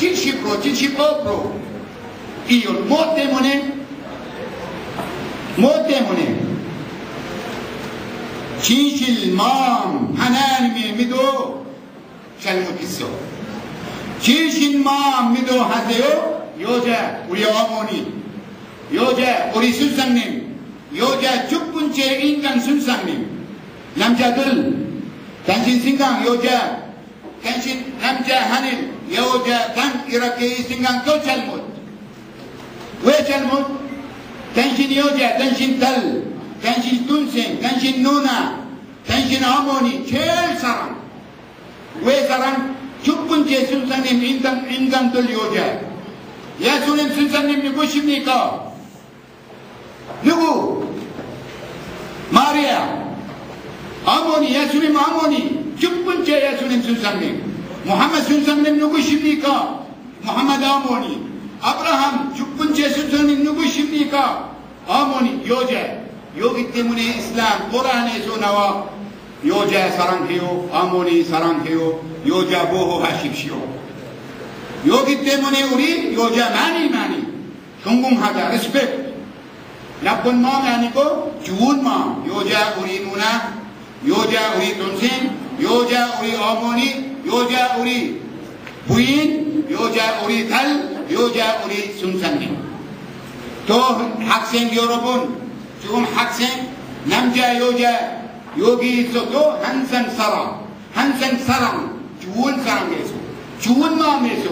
70% 75% 이율 뭐 때문에? 뭐 때문에? 진실 마음 하나님의 믿어. 잘못했어. 진실 마음 믿어 하세요. 여자 우리 어머니. 여자 우리 순상님. 여자 첫 번째 인간 순상님. 남자들 당신 생각 여자 당신 남자 하늘 여자 당 이렇게 생각 또 잘못. 왜 잘못? 당신 여자 당신 딸 당신 동생 당신 누나 당신 어머니 제일 사랑. 왜 사랑? 첫 번째 순상님 인간, 인간들 여자. 예수님 순상님 누구십니까? 누구? 마리아. 어머니 예수님 어머니. 첫 번째 예수님 순상님 무함마드 순상님 누구십니까? 무함마드 어머니. 아브라함 첫 번째 순상님 누구십니까? 어머니 여자 여기 때문에 이슬람 코란에서 나와 여자 사랑해요 어머니 사랑해요 여자 보호하십시오. 여기 때문에 우리 여자 많이 많이 성공하자. 리스펙 나쁜 마음이 아니고 좋은 마음. 여자 우리 누나 여자 우리 동생 여자 우리 어머니 여자 우리 부인 여자 우리 딸 여자 우리 순상님. 또 학생 여러분 지금 학생 남자 여자 여기 있어도 항상 사랑 항상 사랑 좋은 사랑에서 좋은 마음에서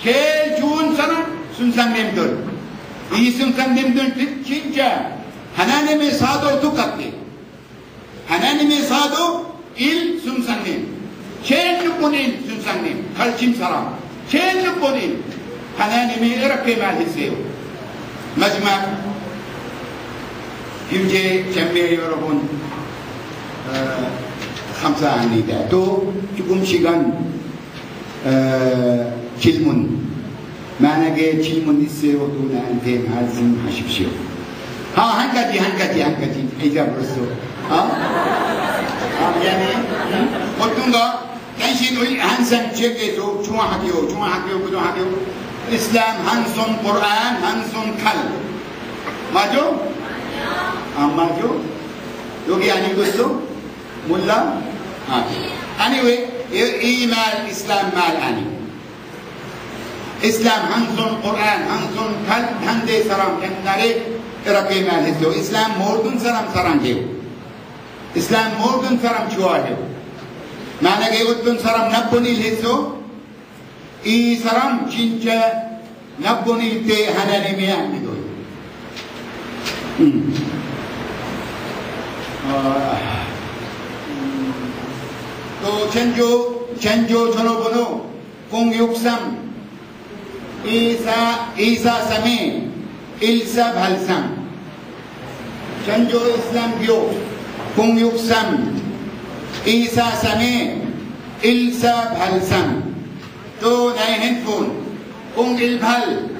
제일 좋은 사람 순상님들. 이 순상님들 진짜 하나님의 사도 똑같대 하나님의 사도 육본인 순상님 가르침 사람 육본인 하나님이 이렇게 말했어요 마지막 형제 자매 여러분 어, 감사합니다 또 조금 시간 어, 질문 만약에 질문 있어요 또 나한테 말씀하십시오 아, 한 가지, 한 가지, 한 가지. 잊어버렸어. 어? 아, 미안해. 응? 어떤 거? 당신 우리 항상 책에서 중앙학교, 중앙학교, 고등학교, 이슬람 한손 코란, 한손 칼. 맞아? 안 맞아? 여기 안 읽었어? 몰라? 아. 아니, 왜? 이말 만약에 어떤 사람 나쁜 일 했어, 이 사람 진짜 나쁜 일 때 하나님이 안 믿어요. 음. 어, 음, 또 전조, 전조 전화번호 063 24, 243에 1483 전조 이슬람교 063 243에 1483또 나의 핸드폰 018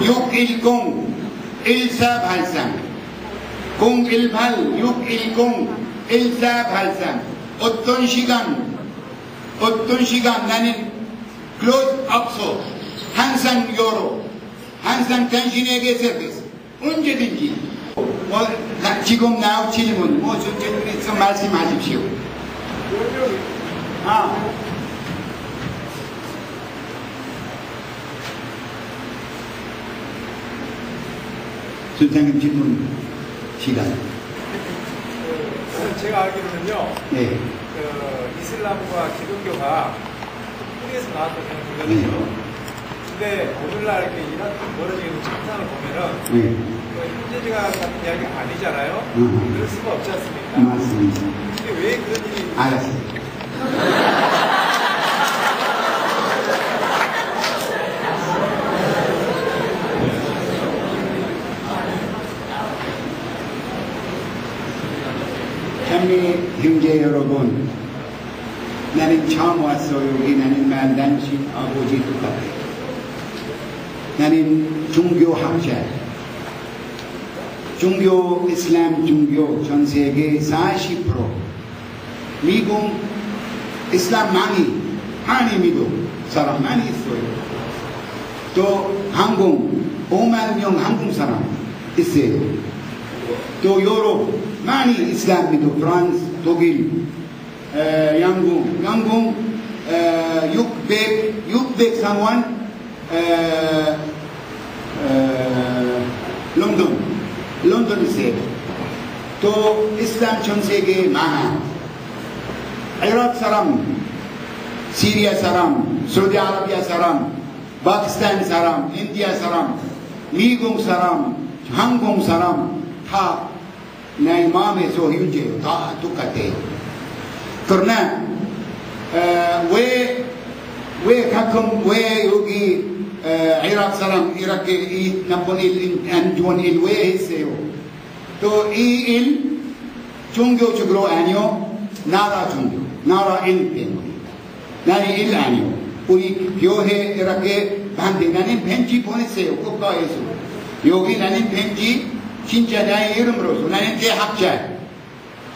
610 1483 018 610 1483 어떤 시간 어떤 시간 나는 클로즈 없어 항상 열어 항상 당신에게 서비스 언제든지 뭐 나, 지금 나올 질문 뭐 질문에서 말씀하십시오 아. 선생님 질문 시간 제가 알기로는요, 네. 그 이슬람과 기독교가 뿌리에서 나왔다고 생각하거든요. 근데 오늘날 이렇게 이런 벌어지는 참상을 보면은 네. 그 현재지가 같은 이야기가 아니잖아요. 음. 그럴 수가 없지 않습니까? 맞습니다 근데 왜 그런 일이 알았어요 참미 형제 여러분 나는 처음 왔어 여기 나는 말 당신 아버지 똑같아 나는 종교학자 종교 이슬람 종교 전 세계 40% 미국 이슬람 많이 많이 믿어 사람 많이 있어요. 또 항공 5만 명 한국 사람 있어요. 또 유럽 많이 이슬람 믿어 프랑스, 독일, 에, 영국, 영국 에, 600 600 상원 에, 에, 런던 있어요. 또 이슬람 전 세계 많아. 이라크 사람, 시리아 사람, 사우디아라 왜, 왜 가끔 왜 여기 어, 이라크 사람 이렇게 이 나쁜 일, 안 좋은 일왜 했어요? 또 이 일 종교적으로 아니요 나라 종교, 나라 일 때문에 나의 일 아니요. 우리 교회 이렇게 반대 나는 편지 보냈어요 국가에서. 여기 나는 편지 진짜 나의 이름으로서 나는 대학자.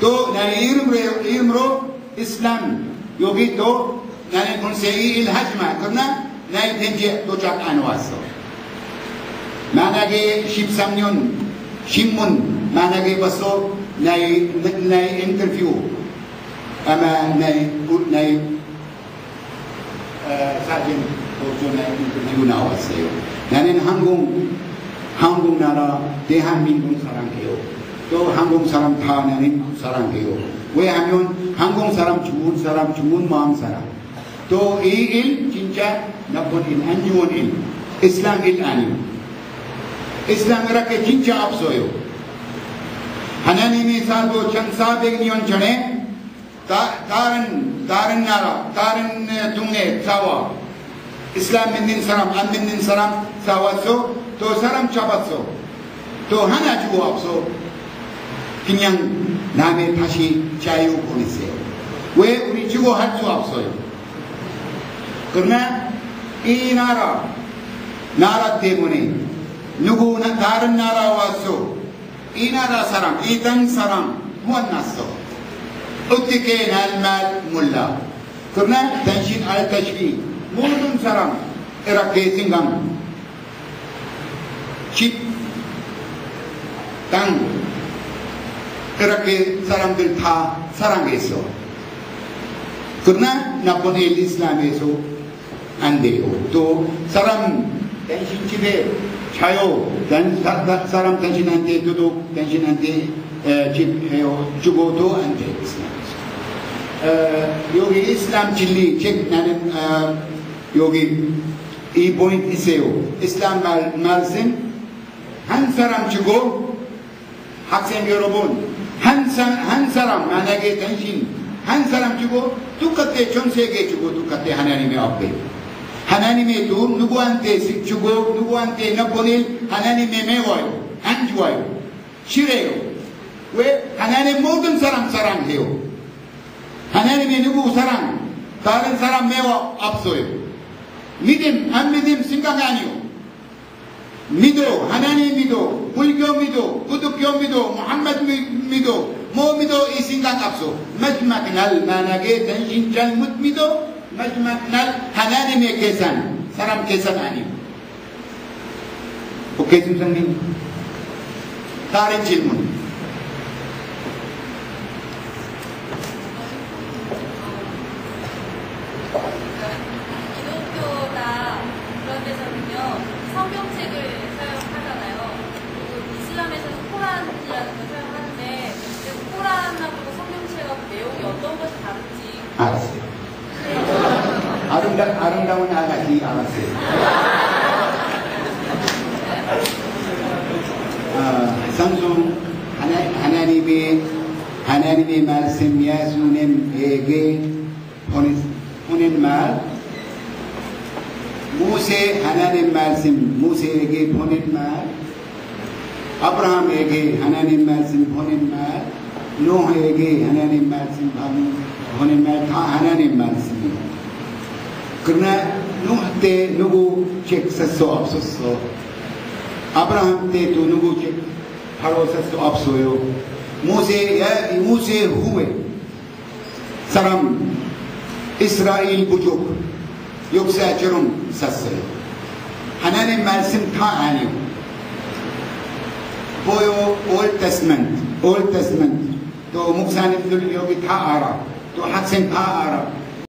또 나의 이름으로, 이름으로 이슬람 여기 또 나는 본세 일 하지만 그러나 나의 편지 도착 안 왔어 만약에 13년 신문 만약에 봤어 나의 나의 인터뷰 아마 나의 나의 어, 사진 보존의 인터뷰 나왔어요. 나는 한국 한국 나라 대한민국 사랑해요. 또 한국 사람 다 나는 사랑해요. 왜하면 한국 사람 좋은 사람 좋은 마음 사람. 또이일 진짜 나쁜 일, 안 좋은 일. 이슬람 일 아니요. 이슬람 이렇게 진짜 없어요. 하나님이 살고 1400년 전에 다, 다른 나라, 다른 동네 싸워. 이슬람 믿는 사람, 안 믿는 사람 싸웠어. 또 사람 잡았어. 또 하나 주고 없어. 그냥 남의 다시 자유 보냈어요. 왜 우리 주고 할 수 없어요? 그러나 이 나라, 나라 때문에 누구나 다른 나라 와서 이 나라 사람, 이 땅 사람 후원났어. 어떻게 날말 몰라. 그러나 당신 알다시피 모든 사람 이렇게 생각 집, 땅 이렇게 사람들 다 사랑했어. 그러나 나쁜 일 이슬람에서 안 돼요. 또 사람 당신 집에 자요. 단, 사, 사람 당신한테 도둑 당신한테 에, 집 해요. 주고도 안 돼. 이슬람에서. 어, 여기 이슬람 진리 책 나는 어, 여기 이 포인트 있어요. 이슬람 말, 말씀 한 사람 주고 학생 여러분 한, 사, 한 사람 만약에 당신 한 사람 주고 똑같아 전 세계 주고 똑같아 하나님의 앞에 하나님의 돈 누구한테 주고 누구한테 일 하나님의 매워요 안 좋아요 싫어요. 왜? 하나님 모든 사람 사랑해요. 하나님의 누구 사랑 다른 사람 매워 없어요. 믿음 안 믿음 생각 아니요. 믿어 하나님 믿어 불교 믿어 기독교 믿어 무함마드 믿어 뭐 믿어 이 생각 없어. 마지막 날 만약에 당신 잘못 믿어 마지막 날 하나님의 계산 사람 계산 아니요 오케이 선생님 다른 질문 기독교가 그런 데서는요 성경책을 사용하잖아요. 그리고 이슬람에서는 코란이라는 걸 사용하는데 그 코란하고 성경책하고 내용이 어떤 것이 다른지 알았어요 아름다, 아름다운 아가씨 알았어요 아, samsung 하나, 하나님의 하나님의 말씀 예수님에게 보낸, 보낸 말 모세 하 그러나 노아 때 누구 책쓸수 없었어. 아브라함 때도 누구 책 바로 쓸수 없어요. 모세, 모세 후에 사람 이스라엘 부족 역사처럼 샀어요. 하나님 말씀 다 아니요. 보여 Old Testament, Old Testament. 또 목사님들 여기 다 알아. 또 학생 다 알아.